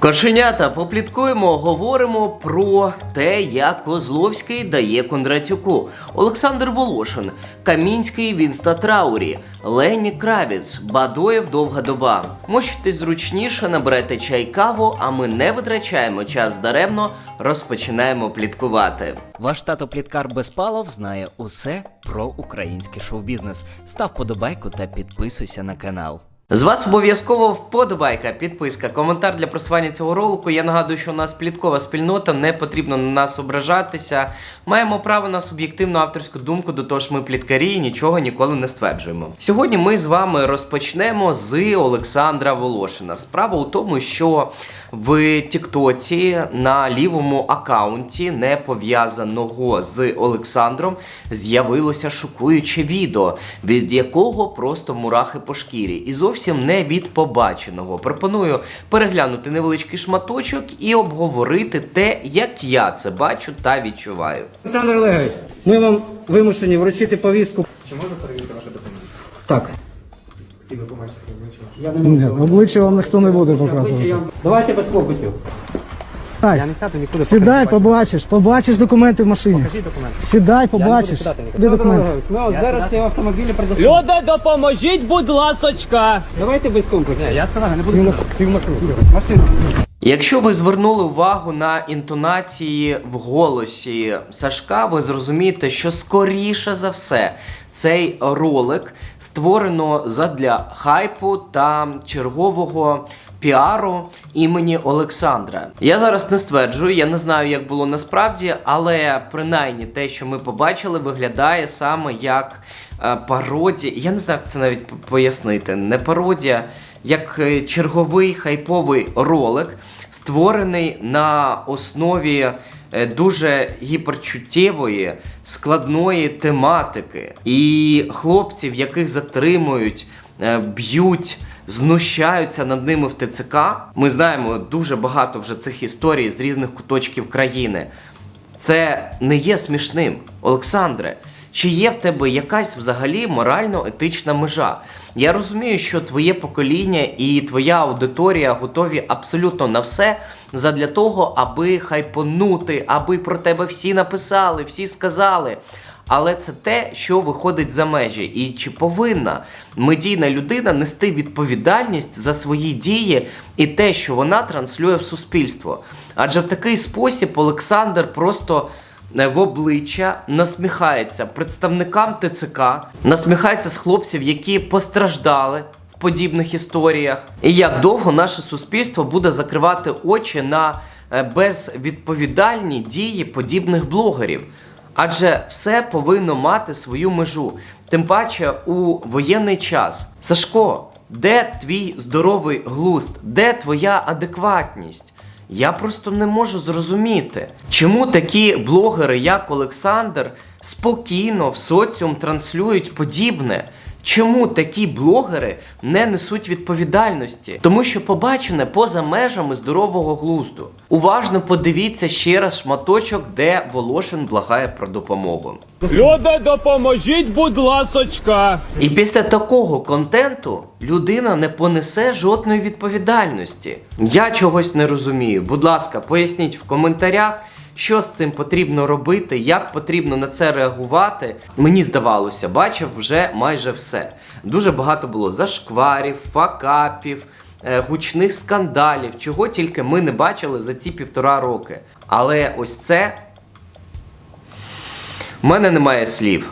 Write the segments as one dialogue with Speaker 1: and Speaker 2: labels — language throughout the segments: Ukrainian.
Speaker 1: Кошенята, попліткуємо, говоримо про те, як Козловський дає Кондратюку, Олександр Волошин, Камінський в інстатраурі, Лені Кравіц, Бадоєв довга доба. Мочитесь зручніше, наберете чай каву, а ми не витрачаємо час даремно, розпочинаємо пліткувати.
Speaker 2: Ваш тато Пліткар Безпалов знає усе про український шоу-бізнес. Став подобайку та підписуйся на канал.
Speaker 1: З вас обов'язково вподобайка, підписка, коментар для просування цього ролику. Я нагадую, що у нас пліткова спільнота, не потрібно на нас ображатися. Маємо право на суб'єктивну авторську думку, до того ж ми пліткарі і нічого ніколи не стверджуємо. Сьогодні ми з вами розпочнемо з Олександра Волошина. Справа у тому, що в Тіктоці на лівому акаунті, не пов'язаного з Олександром, з'явилося шокуюче відео, від якого просто мурахи по шкірі, і зовсім не від побаченого. Пропоную переглянути невеличкий шматочок і обговорити те, як я це бачу та відчуваю.
Speaker 3: Олександр Олегович, ми вам вимушені вручити повістку.
Speaker 4: Чи можна перевірити ваші документи?
Speaker 3: Так.
Speaker 4: І ви побачите обличчя.
Speaker 3: Я не
Speaker 5: Ні, обличчя вам ніхто не буде показувати.
Speaker 3: Давайте без фокусів.
Speaker 5: Тай,
Speaker 4: Я не сяду нікуди.
Speaker 5: сідай, побачиш, побачиш документи в машині.
Speaker 4: Покажіть документи.
Speaker 5: Сідай, побачиш.
Speaker 4: нікуди.
Speaker 5: Де документи?
Speaker 3: Ми
Speaker 4: Я
Speaker 3: зараз ці автомобілі предоставимо.
Speaker 6: Люди, допоможіть, будь ласочка.
Speaker 3: Давайте без комплексів.
Speaker 4: Ні, я сказав, я не буду
Speaker 3: Сів. Сів в машину. Машину.
Speaker 1: Якщо ви звернули увагу на інтонації в голосі Сашка, ви зрозумієте, що скоріше за все цей ролик створено задля хайпу та чергового піару імені Олександра. Я зараз не стверджую, я не знаю, як було насправді, але принаймні те, що ми побачили, виглядає саме як е, пародія. Я не знаю, як це навіть пояснити. Не пародія, як е, черговий хайповий ролик, створений на основі е, дуже гіперчуттєвої, складної тематики. І хлопців, яких затримують, б'ють, знущаються над ними в ТЦК. Ми знаємо дуже багато вже цих історій з різних куточків країни. Це не є смішним, Олександре. Чи є в тебе якась взагалі морально-етична межа? Я розумію, що твоє покоління і твоя аудиторія готові абсолютно на все задля того, аби хайпонути, аби про тебе всі написали, всі сказали. Але це те, що виходить за межі. І чи повинна медійна людина нести відповідальність за свої дії і те, що вона транслює в суспільство? Адже в такий спосіб Олександр просто е, в обличчя насміхається представникам ТЦК, насміхається з хлопців, які постраждали в подібних історіях. І як довго наше суспільство буде закривати очі на е, безвідповідальні дії подібних блогерів? Адже все повинно мати свою межу. Тим паче у воєнний час. Сашко, де твій здоровий глузд? Де твоя адекватність? Я просто не можу зрозуміти, чому такі блогери, як Олександр, спокійно в соціум транслюють подібне. Чому такі блогери не несуть відповідальності? Тому що побачене поза межами здорового глузду. Уважно подивіться ще раз шматочок, де Волошин благає про допомогу.
Speaker 6: Люди, допоможіть, будь ласочка.
Speaker 1: І після такого контенту людина не понесе жодної відповідальності. Я чогось не розумію. Будь ласка, поясніть в коментарях, що з цим потрібно робити, як потрібно на це реагувати. Мені здавалося, бачив вже майже все. Дуже багато було зашкварів, факапів, е, гучних скандалів, чого тільки ми не бачили за ці півтора роки. Але ось це в мене немає слів.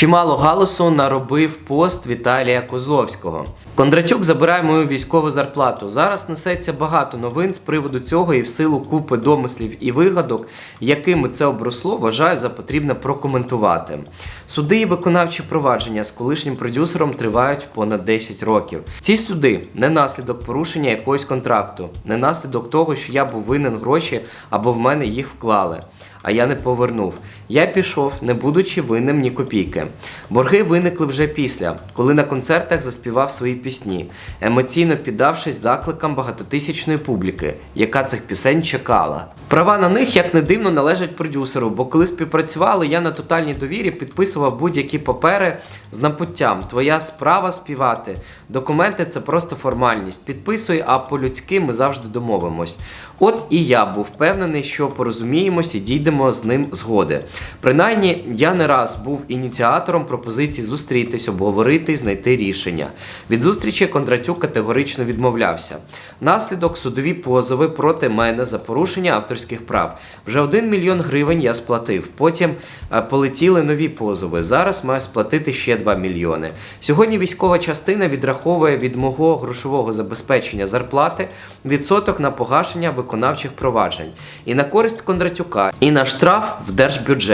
Speaker 1: Чимало галасу наробив пост Віталія Козловського. Кондратюк забирає мою військову зарплату. Зараз несеться багато новин з приводу цього і в силу купи домислів і вигадок, якими це обросло, вважаю за потрібне прокоментувати. Суди і виконавчі провадження з колишнім продюсером тривають понад 10 років. Ці суди не наслідок порушення якогось контракту, не наслідок того, що я був винен гроші або в мене їх вклали. а я не повернув. Я пішов, не будучи винним ні копійки. Борги виникли вже після, коли на концертах заспівав свої пісні, емоційно піддавшись закликам багатотисячної публіки, яка цих пісень чекала. Права на них, як не дивно, належать продюсеру, бо коли співпрацювали, я на тотальній довірі підписував будь-які папери з напуттям. Твоя справа співати. Документи це просто формальність. Підписуй, а по-людськи ми завжди домовимось. От і я був впевнений, що порозуміємось і дійдемо з ним згоди. Принаймні, я не раз був ініціатором пропозиції зустрітись, обговорити знайти рішення. Від зустрічі Кондратюк категорично відмовлявся. Наслідок судові позови проти мене за порушення авторських прав. Вже 1 мільйон гривень я сплатив. Потім е, полетіли нові позови. Зараз маю сплатити ще 2 мільйони. Сьогодні військова частина відраховує від мого грошового забезпечення зарплати відсоток на погашення виконавчих проваджень і на користь Кондратюка, і на штраф в держбюджет.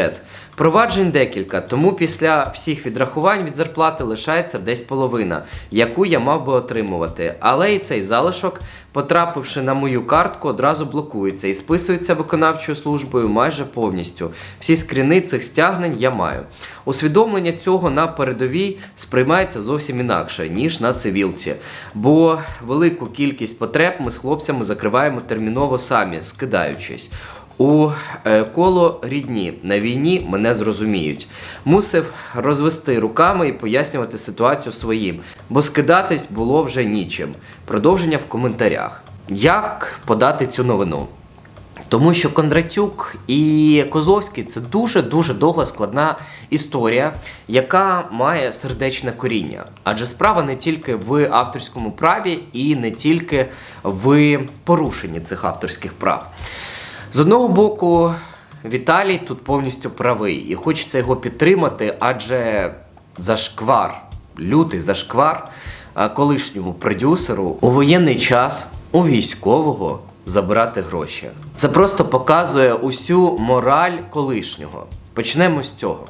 Speaker 1: Проваджень декілька, тому після всіх відрахувань від зарплати лишається десь половина, яку я мав би отримувати. Але і цей залишок, потрапивши на мою картку, одразу блокується і списується виконавчою службою майже повністю. Всі скріни цих стягнень я маю. Усвідомлення цього на передовій сприймається зовсім інакше, ніж на цивілці. Бо велику кількість потреб ми з хлопцями закриваємо терміново самі, скидаючись. У е, коло рідні на війні мене зрозуміють. Мусив розвести руками і пояснювати ситуацію своїм, бо скидатись було вже нічим. Продовження в коментарях. Як подати цю новину? Тому що Кондратюк і Козловський це дуже дуже довга складна історія, яка має сердечне коріння. Адже справа не тільки в авторському праві і не тільки в порушенні цих авторських прав. З одного боку, Віталій тут повністю правий, і хочеться його підтримати, адже зашквар, лютий зашквар колишньому продюсеру у воєнний час у військового забирати гроші. Це просто показує усю мораль колишнього. Почнемо з цього.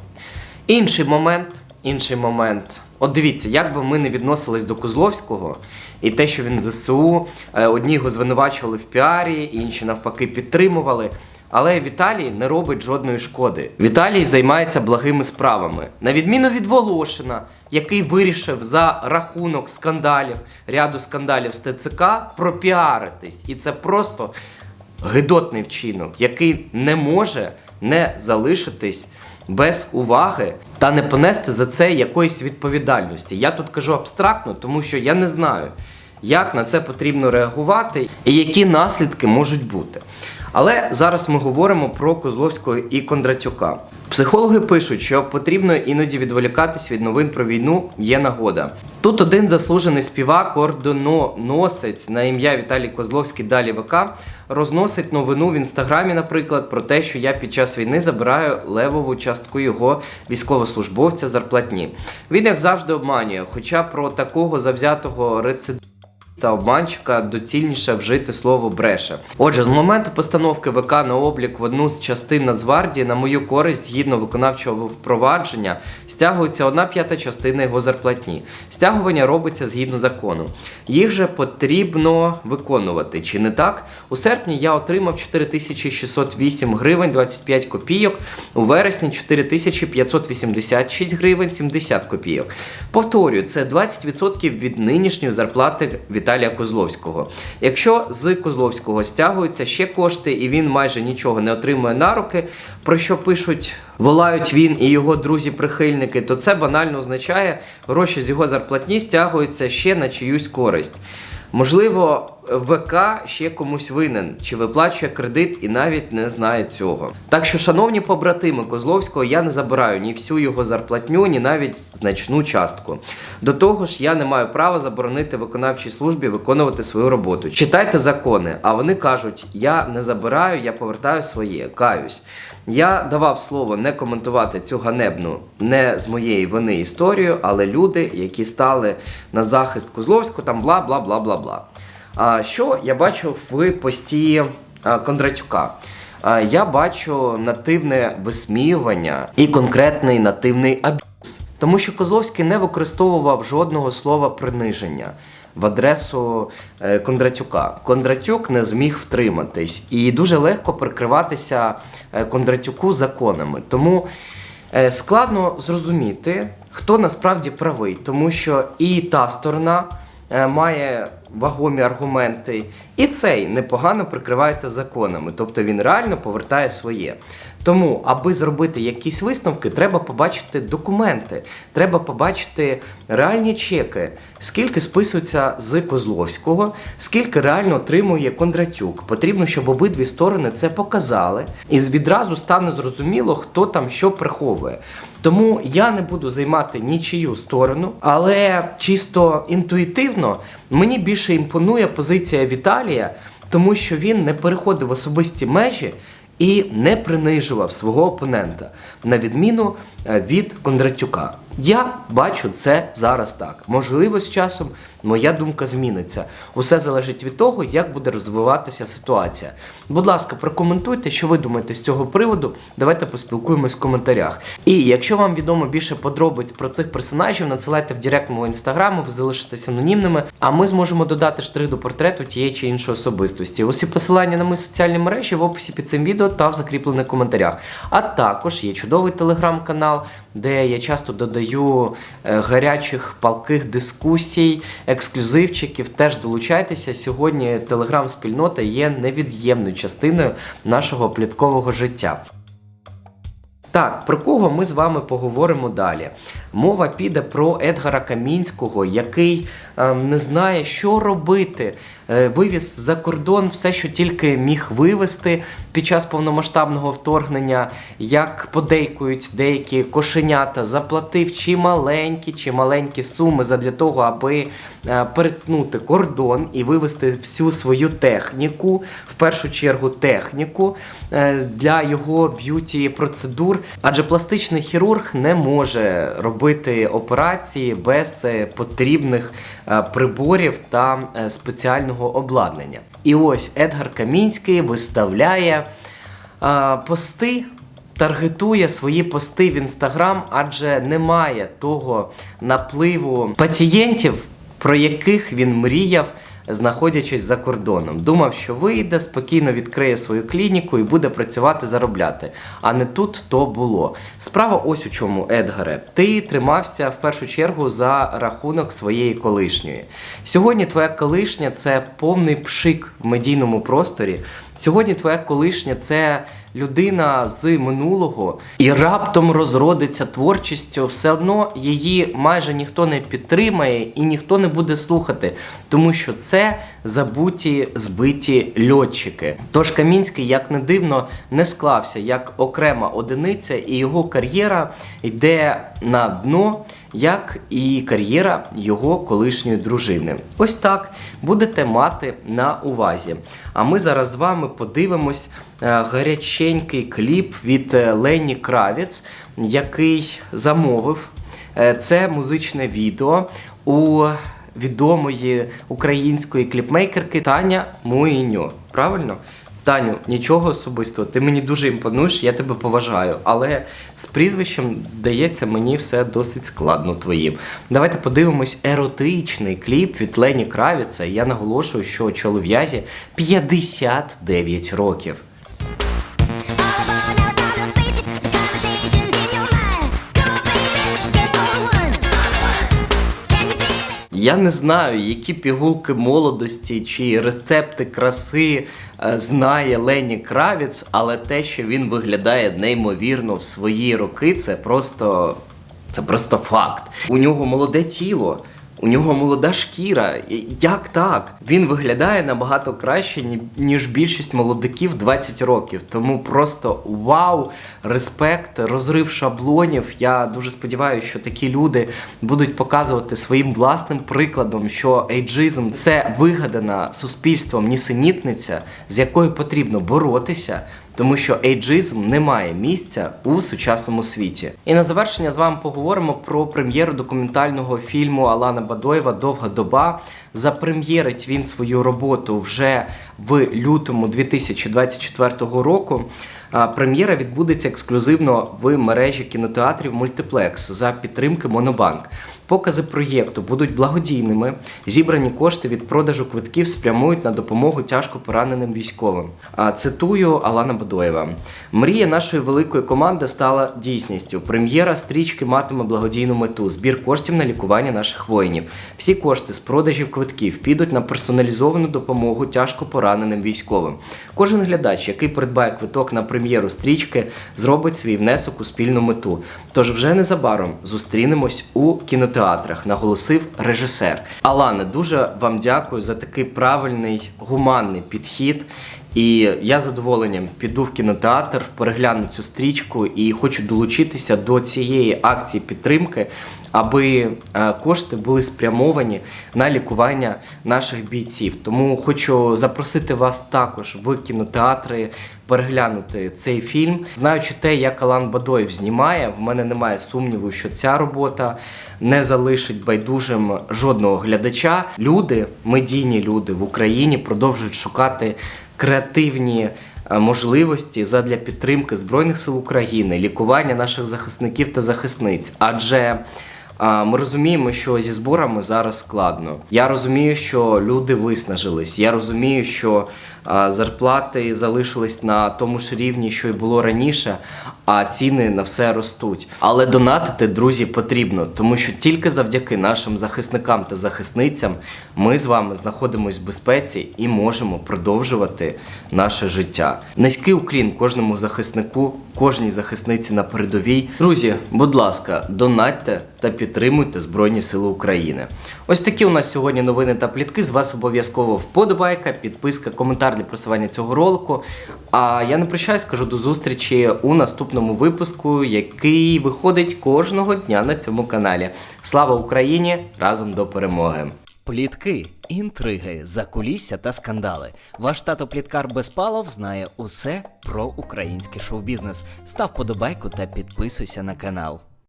Speaker 1: Інший момент, інший момент. От дивіться, як би ми не відносились до Козловського, і те, що він ЗСУ, е, одні його звинувачували в піарі, інші навпаки підтримували. Але Віталій не робить жодної шкоди. Віталій займається благими справами. На відміну від Волошина, який вирішив за рахунок скандалів, ряду скандалів з ТЦК пропіаритись. І це просто гидотний вчинок, який не може не залишитись без уваги та не понести за це якоїсь відповідальності. Я тут кажу абстрактно, тому що я не знаю, як на це потрібно реагувати і які наслідки можуть бути. Але зараз ми говоримо про Козловського і Кондратюка. Психологи пишуть, що потрібно іноді відволікатись від новин про війну є нагода. Тут один заслужений співак, ордононосець на ім'я Віталій Козловський далі ВК розносить новину в інстаграмі, наприклад, про те, що я під час війни забираю левову частку його військовослужбовця зарплатні. Він, як завжди, обманює, хоча про такого завзятого рецидивіста та обманщика доцільніше вжити слово бреше. Отже, з моменту постановки ВК на облік в одну з частин Нацгвардії на мою користь згідно виконавчого впровадження стягується одна п'ята частина його зарплатні. Стягування робиться згідно закону. Їх же потрібно виконувати. Чи не так? У серпні я отримав 4608 гривень 25 копійок, у вересні 4586 гривень 70 копійок. Повторюю, це 20% від нинішньої зарплати Віталія Козловського. Якщо з Козловського стягуються ще кошти, і він майже нічого не отримує на руки, про що пишуть, волають він і його друзі-прихильники, то це банально означає, гроші з його зарплатні стягуються ще на чиюсь користь. Можливо, ВК ще комусь винен, чи виплачує кредит і навіть не знає цього. Так що, шановні побратими Козловського, я не забираю ні всю його зарплатню, ні навіть значну частку. До того ж, я не маю права заборонити виконавчій службі виконувати свою роботу. Читайте закони, а вони кажуть: я не забираю, я повертаю своє, каюсь. Я давав слово не коментувати цю ганебну не з моєї вини історію, але люди, які стали на захист Козловського, там бла бла бла бла бла. А що я бачу в пості Кондратюка? А, я бачу нативне висміювання і конкретний нативний аб'юз. Тому що Козловський не використовував жодного слова приниження. В адресу е, Кондратюка. Кондратюк не зміг втриматись, і дуже легко прикриватися е, Кондратюку законами. Тому е, складно зрозуміти, хто насправді правий, тому що і та сторона має вагомі аргументи, і цей непогано прикривається законами, тобто він реально повертає своє. Тому, аби зробити якісь висновки, треба побачити документи, треба побачити реальні чеки, скільки списується з Козловського, скільки реально отримує Кондратюк. Потрібно, щоб обидві сторони це показали, і відразу стане зрозуміло, хто там що приховує. Тому я не буду займати нічию сторону, але чисто інтуїтивно мені більше імпонує позиція Віталія, тому що він не переходив особисті межі і не принижував свого опонента, на відміну е, від Кондратюка. Я бачу це зараз так. Можливо, з часом моя думка зміниться. Усе залежить від того, як буде розвиватися ситуація. Будь ласка, прокоментуйте, що ви думаєте з цього приводу. Давайте поспілкуємось в коментарях. І якщо вам відомо більше подробиць про цих персонажів, надсилайте в директ мого інстаграму, ви залишитесь анонімними, а ми зможемо додати штрих до портрету тієї чи іншої особистості. Усі посилання на мої соціальні мережі в описі під цим відео та в закріплених коментарях. А також є чудовий телеграм-канал, де я часто додаю е, гарячих палких дискусій, ексклюзивчиків. Теж долучайтеся. Сьогодні телеграм-спільнота є невід'ємною частиною нашого пліткового життя. Так, про кого ми з вами поговоримо далі? Мова піде про Едгара Камінського, який е, не знає, що робити. Е, вивіз за кордон все, що тільки міг вивезти під час повномасштабного вторгнення, як подейкують деякі кошенята, заплатив чи маленькі, чи маленькі суми задля того, аби е, перетнути кордон і вивезти всю свою техніку, в першу чергу техніку е, для його б'юті процедур. Адже пластичний хірург не може робити операції без е, потрібних е, приборів та е, спеціального обладнання. І ось Едгар Камінський виставляє пости таргетує свої пости в інстаграм, адже немає того напливу пацієнтів, про яких він мріяв. Знаходячись за кордоном, думав, що вийде, спокійно відкриє свою клініку і буде працювати, заробляти. А не тут то було. Справа ось у чому, Едгаре. Ти тримався в першу чергу за рахунок своєї колишньої. Сьогодні твоя колишня це повний пшик в медійному просторі. Сьогодні твоя колишня це людина з минулого і раптом розродиться творчістю, все одно її майже ніхто не підтримає і ніхто не буде слухати, тому що це забуті збиті льотчики. Тож Камінський, як не дивно, не склався як окрема одиниця, і його кар'єра йде на дно. Як і кар'єра його колишньої дружини. Ось так будете мати на увазі. А ми зараз з вами подивимось е, гаряченький кліп від е, Лені Кравіц, який замовив е, це музичне відео у відомої української кліпмейкерки Таня Муїньо. Правильно? Таню, нічого особистого, ти мені дуже імпонуєш, я тебе поважаю, але з прізвищем дається мені все досить складно твоїм. Давайте подивимось еротичний кліп від Лені Кравіца. Я наголошую, що чолов'язі 59 років. Я не знаю, які пігулки молодості чи рецепти краси е, знає Лені Кравіц, але те, що він виглядає неймовірно в свої роки, це просто. Це просто факт. У нього молоде тіло, у нього молода шкіра. Як так? Він виглядає набагато краще, ніж більшість молодиків 20 років. Тому просто вау, респект, розрив шаблонів. Я дуже сподіваюся, що такі люди будуть показувати своїм власним прикладом, що ейджизм це вигадана суспільством нісенітниця, з якою потрібно боротися. Тому що ейджизм не має місця у сучасному світі. І на завершення з вами поговоримо про прем'єру документального фільму Алана Бадоєва Довга доба Запрем'єрить він свою роботу вже в лютому 2024 року. Прем'єра відбудеться ексклюзивно в мережі кінотеатрів Мультиплекс за підтримки Монобанк. Покази проєкту будуть благодійними. Зібрані кошти від продажу квитків спрямують на допомогу тяжко пораненим військовим. А цитую Алана Бадоєва: мрія нашої великої команди стала дійсністю. Прем'єра стрічки матиме благодійну мету збір коштів на лікування наших воїнів. Всі кошти з продажів квитків підуть на персоналізовану допомогу тяжко пораненим військовим. Кожен глядач, який придбає квиток на прем'єру стрічки, зробить свій внесок у спільну мету. Тож вже незабаром зустрінемось у кінотеатрах, наголосив режисер. Алана, дуже вам дякую за такий правильний гуманний підхід. І я задоволенням піду в кінотеатр, перегляну цю стрічку і хочу долучитися до цієї акції підтримки, аби е, кошти були спрямовані на лікування наших бійців. Тому хочу запросити вас також в кінотеатри переглянути цей фільм. Знаючи те, як Алан Бадоєв знімає, в мене немає сумніву, що ця робота не залишить байдужим жодного глядача. Люди, медійні люди в Україні продовжують шукати креативні е, можливості задля підтримки Збройних сил України, лікування наших захисників та захисниць. Адже ми розуміємо, що зі зборами зараз складно. Я розумію, що люди виснажились. Я розумію, що зарплати залишились на тому ж рівні, що й було раніше, а ціни на все ростуть. Але донатити, друзі, потрібно, тому що тільки завдяки нашим захисникам та захисницям ми з вами знаходимося в безпеці і можемо продовжувати наше життя. Низький уклін кожному захиснику, кожній захисниці на передовій. Друзі, будь ласка, донатьте та підтримуйте Збройні Сили України. Ось такі у нас сьогодні новини та плітки. З вас обов'язково вподобайка, підписка, коментар для просування цього ролику. А я не прощаюсь, кажу до зустрічі у наступному випуску, який виходить кожного дня на цьому каналі. Слава Україні! Разом до перемоги!
Speaker 2: Плітки, інтриги, закулісся та скандали. Ваш тато Пліткар Безпалов знає усе про український шоу-бізнес. Став подобайку та підписуйся на канал.